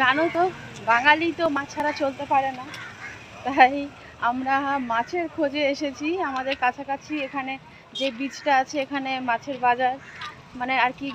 জানো তো, বাঙালি তো মাছ ছাড়া চলতে পারে না। তাই আমরা মাছের খোঁজে এসেছি আমাদের কাছাকাছি এখানে যে বীজটা আছে এখানে মাছের বাজার। মানে আর কি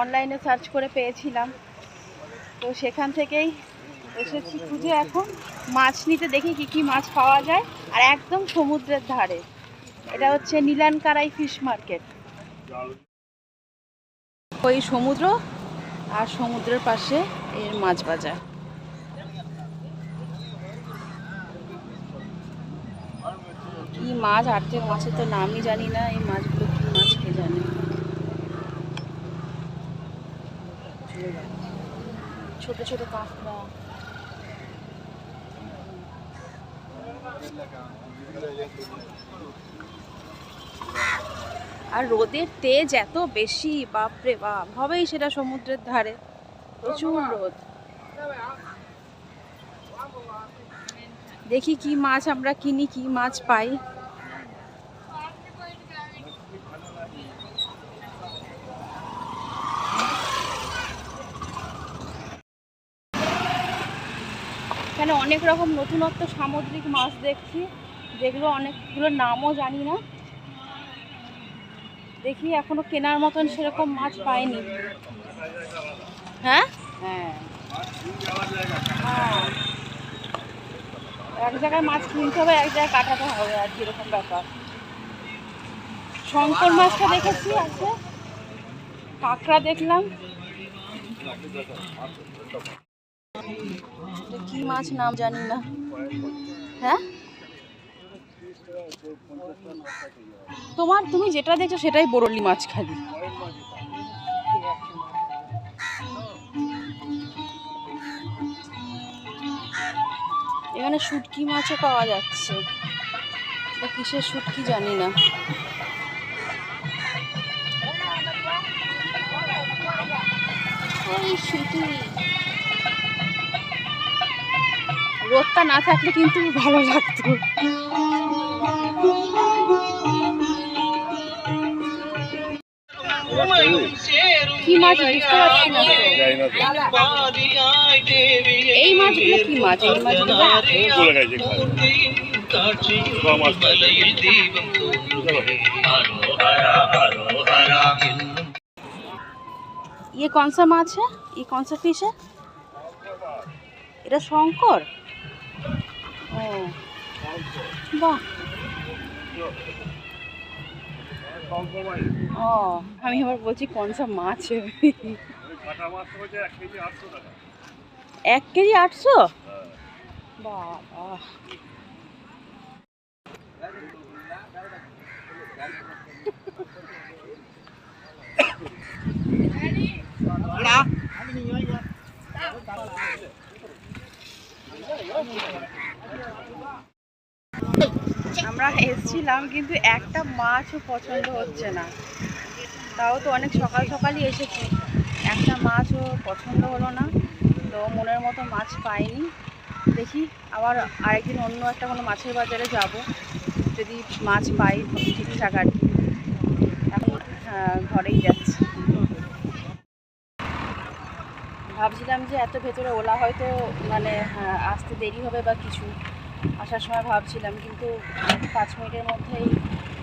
অনলাইনে সার্চ করে পেয়েছিলাম। তো সেখান থেকেই এসেছি খুঁজে এখন। মাছ নিতে দেখি কি কি মাছ পাওয়া যায়। আর একদম সমুদ্রের ধারে। এটা হচ্ছে নীলানকারাই ফিশ মার্কেট ওই সমুদ্র আর সমুদ্রের পাশে এর মাছ বাজার। কি মাছ, আর্থিক মাছের তো নামই জানি না, এই মাছগুলো কি মাছ কে জানে? ছোট ছোট কাঁকড়া। আর রোদের তেজ এত বেশি বাপরে বাপ হবেই সেটা সমুদ্রের ধারে। প্রচুর রোদ। দেখি কি মাছ আমরা কিনি কি মাছ পাই। এখানে অনেক রকম নতুনত্ব সামুদ্রিক মাছ দেখছি। যেগুলো অনেকগুলোর নামও জানি না। দেখি এখনও কেনার মতন সেরকম মাছ পাইনি। হ্যাঁ? হ্যাঁ। হ্যাঁ। এক জায়গায় মাছ কিনতে হবে এক জায়গায় কাটাতে হবে আর কি এরকম ব্যাপার। শঙ্কর মাছটা দেখেছি আছে। কাঁকড়া দেখলাম। কি মাছ নাম জানি না। হ্যাঁ? তোমার তুমি যেটা দেখছ সেটাই বরলি মাছ খালি। এখানে শুটকি মাছও পাওয়া যাচ্ছে। কিসের শুটকি জানি না। রোদটা না থাকলে কিন্তু ভালো লাগতো। কি মাছ বুঝতে পারছি না তো। এই মাছগুলো কি মাছ এই মাছগুলো বলে গেছে মাছ পাই ये कौन सा माछ है ये कौन सा फिश है এটা শঙ্কর ও বাহ ও আমি আবার বলছি কোন সা মাছ এক কেজি আটশো বাবা। এসেছিলাম, কিন্তু একটা মাছও পছন্দ হচ্ছে না। তাও তো অনেক সকাল সকালই এসেছি। একটা মাছও পছন্দ হলো না, তো মনের মতো মাছ পাইনি। দেখি আবার আরেকদিন অন্য একটা কোনো মাছের বাজারে যাব, যদি মাছ পাই ঠিকঠাক আর কি। এখন ঘরেই যাচ্ছি। ভাবছিলাম যে এত ভেতরে ওলা হয়তো মানে আসতে দেরি হবে বা কিছু। আসার সময় ভাবছিলাম কিন্তু পাঁচ মিনিটের মধ্যেই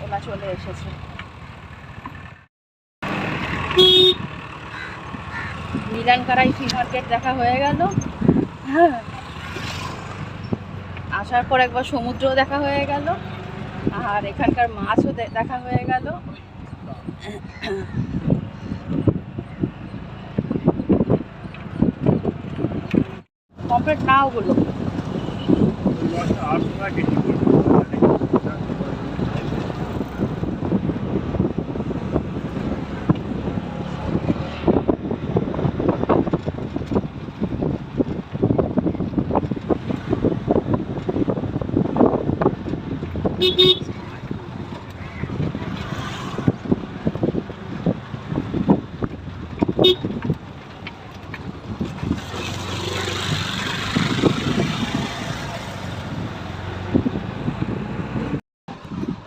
ওলা চলে এসেছে। মিলানকারাই ফি মার্কেট দেখা হয়ে গেল। হ্যাঁ। আসার পর একবার সমুদ্রও দেখা হয়ে গেল আর এখানকার মাছও দেখা হয়ে গেল। কমপ্লিট না ওগুলো। আটশো টাকা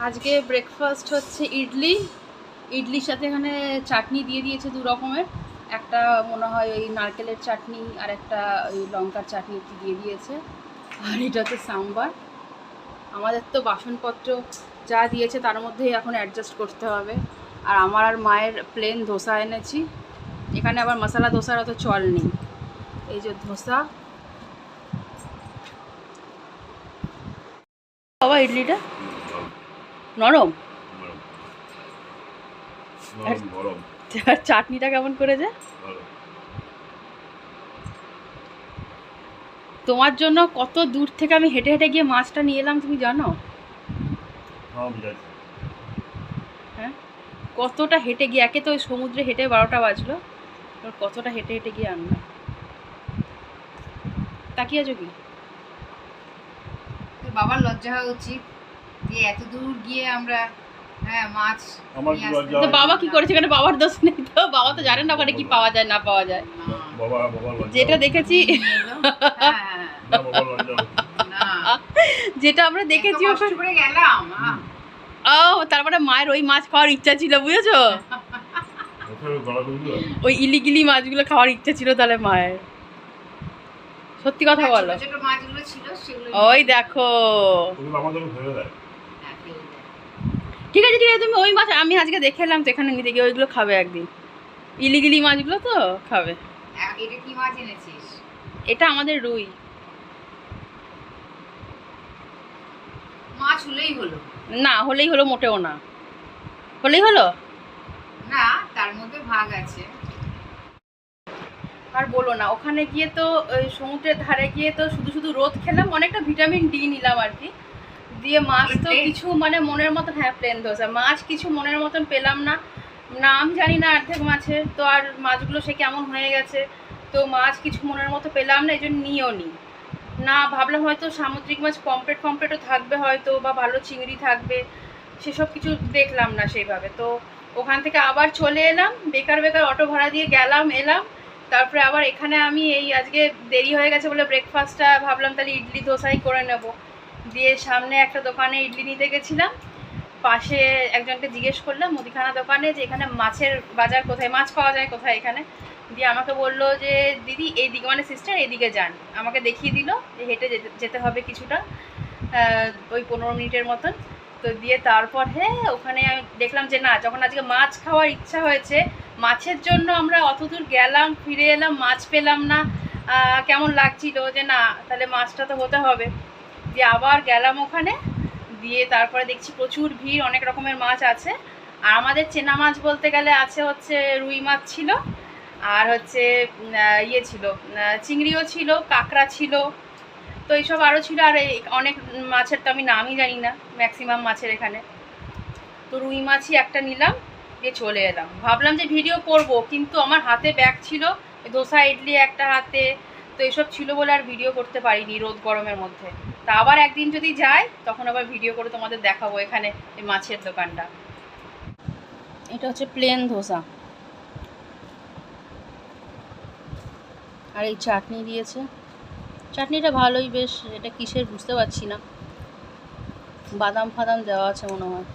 আজকে ব্রেকফাস্ট হচ্ছে ইডলি। ইডলির সাথে এখানে চাটনি দিয়ে দিয়েছে দু রকমের। একটা মনে হয় ওই নারকেলের চাটনি আর একটা ওই লঙ্কার চাটনি একটু দিয়ে দিয়েছে। আর এটা হচ্ছে সাম্বার। আমাদের তো বাসনপত্র যা দিয়েছে তার মধ্যেই এখন অ্যাডজাস্ট করতে হবে। আর আমার আর মায়ের প্লেন ধোসা এনেছি। এখানে আবার মশলা ধোসার অত চল নেই। এই যে ধোসা। বাবা, ইডলিটা? নরম? চাটনিটা কেমন করেছে? তোমার জন্য কত দূর থেকে আমি হেঁটে হেঁটে গিয়ে মাছটা নিয়ে এলাম তুমি জানো? হ্যাঁ হ্যাঁ? কতটা হেঁটে গিয়ে একে তো ওই সমুদ্রে হেঁটে বারোটা বাজলো। কতটা হেঁটে হেঁটে গিয়ে আনলাম তাকিয়ে আছো কি? তোর বাবার লজ্জা হওয়া উচিত। যে এত দূর গিয়ে আমরা হ্যাঁ মাছ আমার নিয়ে আসতে তো বাবা কি করেছে? এখানে বাবার দোষ নেই তো। বাবা তো জানেন না ওখানে কি পাওয়া যায় না পাওয়া যায়। না। বাবা বাবা লজ্জা যেটা দেখেছি নিয়ে এলো। হ্যাঁ, না বাবা লজ্জা না। যেটা আমরা দেখেছি এত কষ্ট ওখানে করে গেলাম আহ, ও তারপরে মায়ের ওই মাছ খাওয়ার ইচ্ছা ছিল বুঝেছ? ওখানে গলা তুললো ওই ইলিগিলি মাছগুলো খাওয়ার ইচ্ছা ছিল তাহলে মায়ের। সত্যি কথা বলো। ছোট মাছগুলো ছিল সেগুলো ওই দেখো। ওগুলো আমাদের ফেলে দেয় হ্যাঁ, ফেলে দেয়। ঠিক আছে ঠিক আছে তুমি ওই মাছ আমি আজকে দেখে এলাম তো এখানে নিতে গিয়ে ওইগুলো খাবে একদিন। ইলিগিলি মাছগুলো তো খাবে। এটা কি মাছ এনেছিস? এটা আমাদের রুই। মাছ হলেই হলো। না হলেই হলো মোটেও না। হলেই হলো? না তার মধ্যে ভাগ আছে। আর বলো না ওখানে গিয়ে তো সমুদ্রের ধারে গিয়ে তো শুধু শুধু রোদ খেলাম অনেকটা ভিটামিন ডি নিলাম আর কি। দিয়ে মাছ তো কিছু মানে মনের মতন হ্যাঁ প্লেন ধোসা। মাছ কিছু মনের মতন পেলাম না। নাম জানি না অর্ধেক মাছের তো আর মাছগুলো সে কেমন হয়ে গেছে? তো মাছ কিছু মনের মতো পেলাম না এই জন্য নিয়েও নি। না ভাবলাম হয়তো সামুদ্রিক মাছ পম্পলেট পম্পলেটও থাকবে হয়তো বা ভালো চিংড়ি থাকবে। সেসব কিছু দেখলাম না সেইভাবে তো ওখান থেকে আবার চলে এলাম। বেকার বেকার অটো ভাড়া দিয়ে গেলাম এলাম। তারপরে আবার এখানে আমি এই আজকে দেরি হয়ে গেছে বলে ব্রেকফাস্টটা ভাবলাম তাহলে ইডলি দোসাই করে নেব। দিয়ে সামনে একটা দোকানে ইডলি নিতে গেছিলাম। পাশে একজনকে জিজ্ঞেস করলাম, মুদিখানা দোকানে যে এখানে মাছের বাজার কোথায়, মাছ পাওয়া যায় কোথায় এখানে? দিয়ে আমাকে বলল যে, দিদি এইদিকে মানে সিস্টার এদিকে যান। আমাকে দেখিয়ে দিল যে হেঁটে যেতে হবে কিছুটা ওই পনেরো মিনিটের মতন। তো দিয়ে তারপর হ্যাঁ ওখানে দেখলাম যে না, যখন আজকে মাছ খাওয়ার ইচ্ছা হয়েছে, মাছের জন্য আমরা অত দূর গেলাম, ফিরে এলাম, মাছ পেলাম না। কেমন লাগছিল যে না, তাহলে মাছটা তো হতে হবে। দিয়ে আবার গেলাম ওখানে, দিয়ে তারপরে দেখছি প্রচুর ভিড়, অনেক রকমের মাছ আছে। আর আমাদের চেনা মাছ বলতে গেলে আছে হচ্ছে রুই মাছ ছিল, আর হচ্ছে ইয়ে ছিল চিংড়িও ছিল, কাঁকড়া ছিল। তো এইসব আরও ছিল, আর অনেক মাছের তো আমি নামই জানি না ম্যাক্সিমাম মাছের এখানে। তো রুই মাছই একটা নিলাম, দিয়ে চলে এলাম। ভাবলাম যে ভিডিও করব, কিন্তু আমার হাতে ব্যাগ ছিল ধোসা ইডলি একটা হাতে, তো এসব ছিল বলে আর ভিডিও করতে পারিনি রোদ গরমের মধ্যে। তা আবার একদিন যদি যাই তখন আবার ভিডিও করে তোমাদের দেখাবো এখানে এই মাছের দোকানটা। এটা হচ্ছে প্লেন ধোসা। আর এই চাটনি দিয়েছে। চাটনিটা ভালোই বেশ এটা কিসের বুঝতে পারছি না। বাদাম ফাদাম দেওয়া আছে মনে হয়।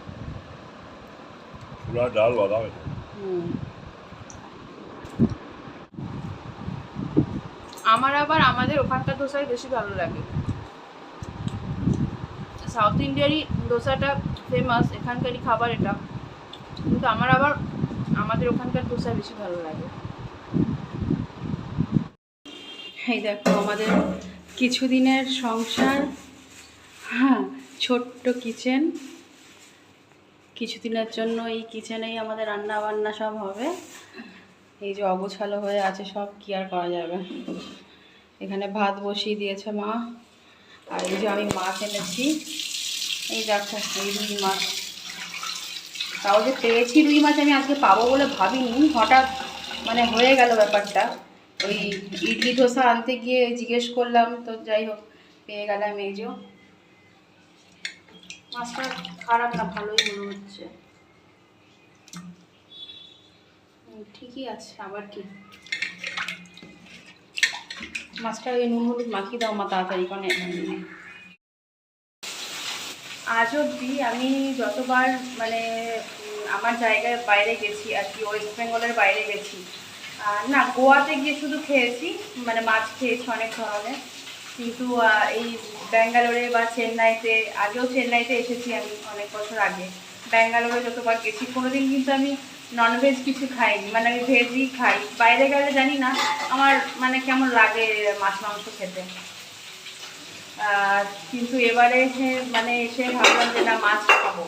পুরা ডাল বাদাম হুম। আমার আবার আমাদের ওখানকার ধোসাই বেশি ভালো লাগে। সাউথ ইন্ডিয়ারই ধোসাটা ফেমাস এখানকারই খাবার এটা। কিন্তু আমার আবার আমাদের ওখানকার ধোসা বেশি ভালো লাগে। এই দেখো আমাদের কিছুদিনের সংসার। হ্যাঁ ছোট্ট কিচেন কিছুদিনের জন্য এই কিচেনেই আমাদের রান্না বান্না সব হবে। এই যে অগোছালো হয়ে আছে সব, কি আর করা যাবে? এখানে ভাত বসিয়ে দিয়েছে মা। আর এই যে আমি মাছ এনেছি। এই দেখো, এই রুই মাছ। তাও যে পেয়েছি রুই মাছ আমি আজকে পাবো বলে ভাবিনি। হঠাৎ মানে হয়ে গেল ব্যাপারটা। ওই ইডলি ধোসা আনতে গিয়ে জিজ্ঞেস করলাম, তো যাই হোক, পেয়ে গেলাম এই যে। মাছটা খারাপ না, ভালোই মনে হচ্ছে। ঠিকই আছে, আবার কি? মাছটা ওই নুন হলুদ মাখিয়ে দাও মা, তাড়াতাড়ি এখানে আজ অবধি আমি যতবার মানে আমার জায়গায় বাইরে গেছি আর কি, ওয়েস্ট বেঙ্গলের বাইরে গেছি না, গোয়াতে গিয়ে শুধু খেয়েছি মানে মাছ খেয়েছি অনেক ধরনের, কিন্তু এই ব্যাঙ্গালোরে বা চেন্নাইতে, আগেও চেন্নাইতে এসেছি আমি অনেক বছর আগে। ব্যাঙ্গালোরে যতবার গেছি, কোনোদিন কিন্তু আমি ননভেজ কিছু খাইনি। মানে আমি ভেজই খাই। বাইরে গেলে জানি না, আমার মানে কেমন লাগে মাছ মাংস খেতে। কিন্তু এবারে এসে- মানে এসে ভাবলাম যে না, মাছ খাব।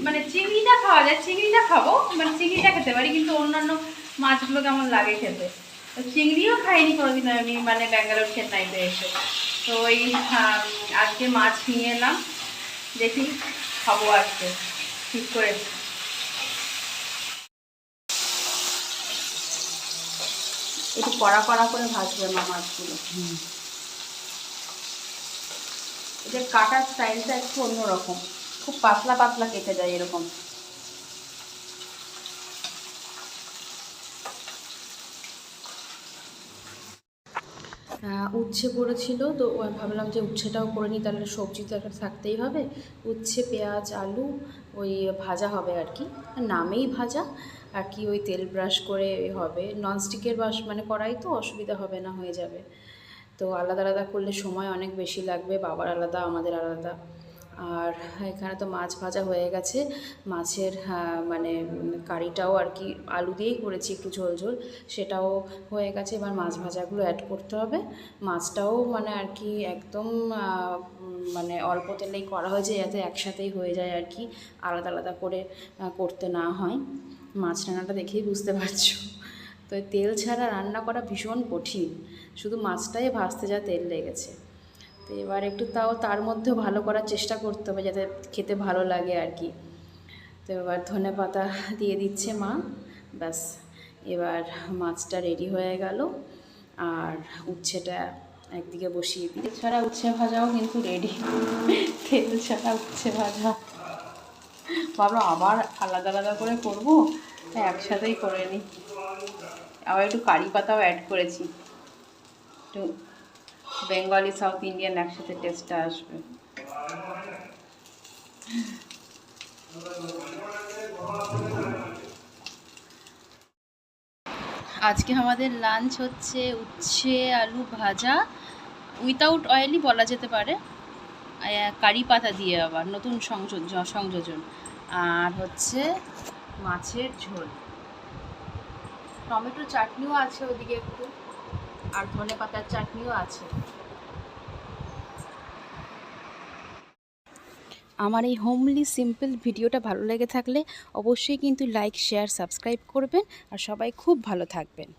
মানে চিংড়িটা খাওয়া যায়, চিংড়িটা খাব মানে চিংড়িটা খেতে পারি, কিন্তু অন্যান্য মাছগুলো কেমন লাগে খেতে। তো চিংড়িও খাইনি কোনোদিন আমি মানে ব্যাঙ্গালোর চেন্নাইতে এসে। তো এই আজকে মাছ নিয়ে এলাম। দেখি খাব আজকে। ঠিক করে একটু কড়া কড়া করে ভাজবে মা মাছগুলো। এদের কাটার স্টাইলটা একটু অন্যরকম। খুব পাতলা পাতলা কেটে যায় এরকম। উচ্ছে পড়েছিল, তো ভাবলাম যে উচ্ছেটাও করে নিই, তাহলে সবজি তো একটা থাকতেই হবে। উচ্ছে, পেঁয়াজ, আলু, ওই ভাজা হবে আর কি। নামেই ভাজা, আর কি ওই তেল ব্রাশ করে হবে। ননস্টিকের বাস মানে করাই তো অসুবিধা হবে না, হয়ে যাবে। তো আলাদা আলাদা করলে সময় অনেক বেশি লাগবে, বাবার আলাদা, আমাদের আলাদা। আর এখানে তো মাছ ভাজা হয়ে গেছে। মাছের মানে কারিটাও আর কি আলু দিয়েই করেছি একটু ঝোল ঝোল। সেটাও হয়ে গেছে। এবার মাছ ভাজাগুলো অ্যাড করতে হবে। মাছটাও মানে আর কি একদম মানে অল্প তেলেই করা হয়েছে যাতে একসাথেই হয়ে যায় আর কি। আলাদা আলাদা করে করতে না হয়। মাছ রান্নাটা দেখেই বুঝতে পারছ। তো তেল ছাড়া রান্না করা ভীষণ কঠিন। শুধু মাছটাই ভাজতে যা তেল লেগেছে। তো এবার একটু তাও তার মধ্যেও ভালো করার চেষ্টা করতে হবে যাতে খেতে ভালো লাগে আর কি। তো এবার ধনে পাতা দিয়ে দিচ্ছে মা। ব্যাস, এবার মাছটা রেডি হয়ে গেল। আর উচ্ছেটা একদিকে বসিয়ে দিই। ছাড়া উচ্ছে ভাজাও কিন্তু রেডি তেল ছাড়া উচ্ছে ভাজা। ভাবলাম আবার আলাদা আলাদা করে করব। একসাথেই করে নিই। আবার একটু কারি পাতাও অ্যাড করেছি। একটু বেঙ্গলি সাউথ ইন্ডিয়ান একসাথে টেস্টটা আসবে। আজকে আমাদের লাঞ্চ হচ্ছে উচ্ছে আলু ভাজা। উইথাউট অয়েলই বলা যেতে পারে। কারি পাতা দিয়ে আবার, নতুন সংযোজন সংযোজন। আর হচ্ছে মাছের ঝোল। টমেটো চাটনিও আছে ওদিকে একটু। আর ধনে পাতার চাটনিও আছে। আমার এই হোমলি সিম্পল ভিডিওটা ভালো লেগে থাকলে অবশ্যই কিন্তু লাইক শেয়ার সাবস্ক্রাইব করবেন। আর সবাই খুব ভালো থাকবেন।